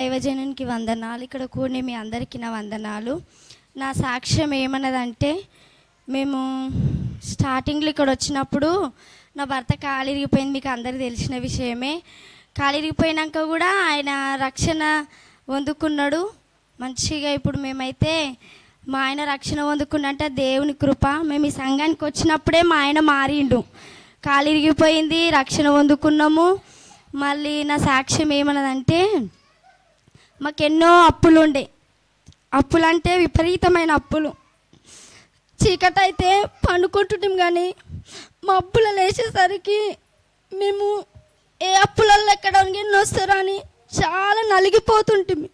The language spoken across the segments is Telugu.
దైవజనునికి వందనాలు. ఇక్కడ కూడి మీ అందరికీ నా వందనాలు. నా సాక్ష్యం ఏమన్నదంటే మేము స్టార్టింగ్లో ఇక్కడ వచ్చినప్పుడు నా భర్త కాలిరిగిపోయింది మీకు అందరికీ తెలిసిన విషయమే. కాలిరిగిపోయినాక కూడా ఆయన రక్షణ పొందుకున్నాడు మంచిగా ఇప్పుడు మేమైతే మా ఆయన రక్షణ పొందుకున్నంటే దేవుని కృప. మేము ఈ సంఘానికి వచ్చినప్పుడే మా ఆయన మారిండు. కాలిరిగిపోయింది రక్షణ పొందుకున్నాము మళ్ళీ నా సాక్ష్యం ఏమన్నదంటే మాకెన్నో అప్పులు ఉండే అప్పులంటే విపరీతమైన అప్పులు. చీకటి అయితే పండుకుంటుంటాం కానీ మా అప్పులు లేచేసరికి మేము ఏ అప్పులలో ఎక్కడ వస్తారో అని చాలా నలిగిపోతుంటుంది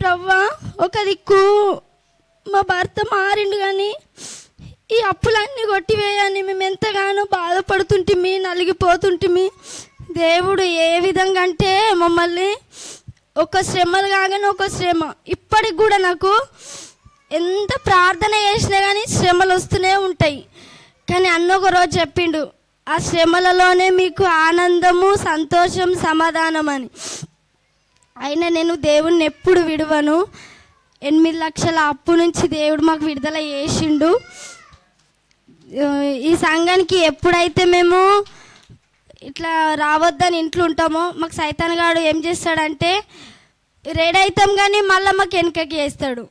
ప్రవ్వా ఒక దిక్కు మా భర్త మారిండు కానీ ఈ అప్పులన్నీ కొట్టివేయని మేము ఎంతగానో బాధపడుతుంటిమి నలిగిపోతుంటిమి. దేవుడు ఏ విధంగా అంటే మమ్మల్ని ఒక శ్రమలు కాగానే ఒక శ్రమ. ఇప్పటికి కూడా నాకు ఎంత ప్రార్థన చేసినా కానీ శ్రమలు వస్తూనే ఉంటాయి. కానీ అన్న ఒక రోజు చెప్పిండు ఆ శ్రమలలోనే మీకు ఆనందము సంతోషం సమాధానం అని అయినా నేను దేవుణ్ణి ఎప్పుడు విడవను. ఎనిమిది లక్షల అప్పు నుంచి దేవుడు మాకు విడుదల చేసిండు. ఈ సంఘానికి ఎప్పుడైతే మేము ఇట్లా రావద్దని ఇంట్లో ఉంటామో మాకు సైతాన్ గాడు ఏం చేస్తాడంటే రెడీ అవుతాం కానీ మళ్ళీ మాకు వెనుకకి వేస్తాడు.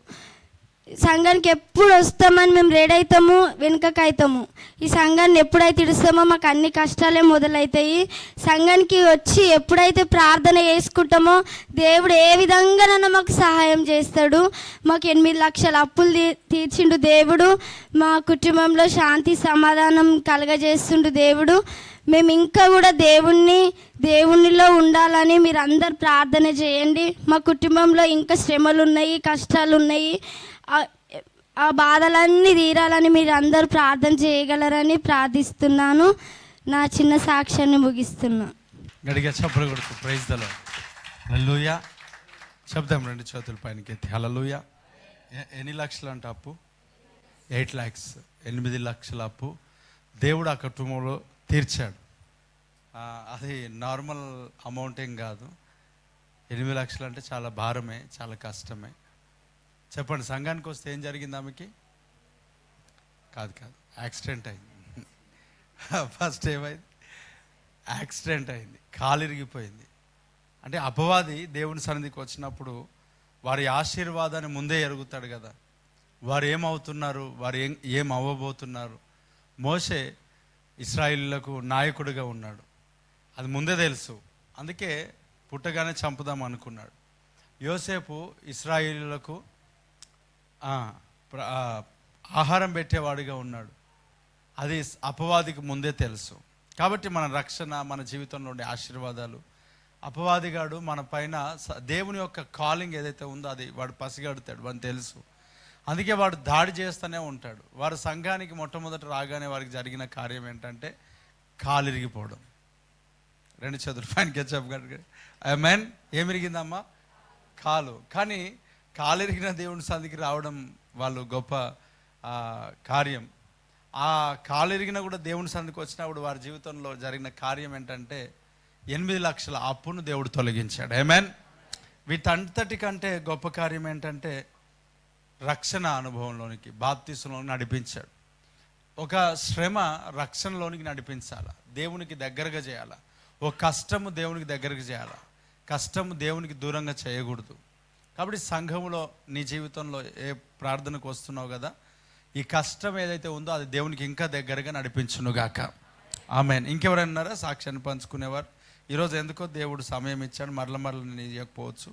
సంఘానికి ఎప్పుడు వస్తామని మేము రెడీ అవుతాము వెనుకకు అవుతాము ఈ సంఘాన్ని ఎప్పుడైతే ఇడుస్తామో మాకు అన్ని కష్టాలే మొదలవుతాయి సంఘానికి వచ్చి ఎప్పుడైతే ప్రార్థన చేసుకుంటామో దేవుడు ఏ విధంగానైనా మాకు సహాయం చేస్తాడు? మాకు ఎనిమిది లక్షల అప్పులు తీ- తీర్చిండు దేవుడు. మా కుటుంబంలో శాంతి సమాధానం కలగజేస్తుండు దేవుడు. మేము ఇంకా కూడా దేవుణ్ణి దేవునిలో ఉండాలని మీరు అందరు ప్రార్థన చేయండి. మా కుటుంబంలో ఇంకా శ్రమలు ఉన్నాయి కష్టాలు ఉన్నాయి ఆ- బాధలన్నీ తీరాలని మీరు అందరూ ప్రార్థన చేయగలరని ప్రార్థిస్తున్నాను. నా చిన్న సాక్ష్యాన్ని ముగిస్తున్నా. గడిగా చప్పుడు కొడుకు ప్రైజ్ దలో చెప్దాం రెండు చేతుల పైనకి ఎత్తి ఎన్ని లక్షలు అంట అప్పు? ఎయిట్ ల్యాక్స్. ఎనిమిది లక్షల అప్పు. దేవుడు ఆ కుటుంబంలో తీర్చాడు. అది నార్మల్ అమౌంట్ ఏం కాదు. ఎనిమిది లక్షలు అంటే చాలా భారమే చాలా కష్టమే. చెప్పండి సంఘానికి వస్తే ఏం జరిగింది ఆమెకి? కాదు కాదు. యాక్సిడెంట్ అయింది. ఫస్ట్ ఏమైంది? యాక్సిడెంట్ అయింది. కాలు ఇరిగిపోయింది అంటే అపవాది దేవుని సన్నిధికి వచ్చినప్పుడు వారి ఆశీర్వాదాన్ని ముందే ఎరుగుతాడు కదా. వారు ఏమవుతున్నారు? వారు ఏం ఏం అవ్వబోతున్నారు? మోసే ఇస్రాయిల్లకు నాయకుడిగా ఉన్నాడు. అది ముందే తెలుసు. అందుకే పుట్టగానే చంపుదాం అనుకున్నాడు. యోసేపు ఇస్రాయిలకు ఆహారం పెట్టేవాడిగా ఉన్నాడు. అది అపవాదికి ముందే తెలుసు. కాబట్టి మన రక్షణ మన జీవితంలో ఉండే ఆశీర్వాదాలు అపవాదిగాడు మన పైన స- దేవుని యొక్క కాలింగ్ ఏదైతే ఉందో అది వాడు పసిగడుతాడు వాడిని తెలుసు. అందుకే వాడు దాడి చేస్తూనే ఉంటాడు. వారు సంఘానికి మొట్టమొదట రాగానే వారికి జరిగిన కార్యం ఏంటంటే కాలిరిగిపోవడం. రెండు చదువు పైన గెచ్చప్ మెన్ ఏమిరిగిందమ్మా? కాలు. కానీ కాలిరిగిన దేవుని సన్నిధికి రావడం వాళ్ళు గొప్ప కార్యం. ఆ కాలెరిగిన కూడా దేవుని సన్నిధికి వచ్చినప్పుడు వారి జీవితంలో జరిగిన కార్యం ఏంటంటే ఎనిమిది లక్షల అప్పును దేవుడు తొలగించాడు. ఏమేన్ వీటంతటి కంటే గొప్ప కార్యం ఏంటంటే రక్షణ అనుభవంలోనికి బాప్తీసులోనికి నడిపించాడు. ఒక శ్రమ రక్షణలోనికి నడిపించాల. దేవునికి దగ్గరగా చేయాల. ఒక కష్టము దేవునికి దగ్గరగా చేయాల. కష్టము దేవునికి దూరంగా చేయకూడదు. కాబట్టి సంఘంలో నీ జీవితంలో ఏ ప్రార్థనకు వస్తున్నావు కదా ఈ కష్టం ఏదైతే ఉందో అది దేవునికి ఇంకా దగ్గరగా నడిపించునుగాక ఆమె ఇంకెవరైనా ఉన్నారా? సాక్ష్యాన్ని పంచుకునేవారు. ఈరోజు ఎందుకో దేవుడు సమయం ఇచ్చాడు. మరల మరల నీ ఇవ్వకపోవచ్చు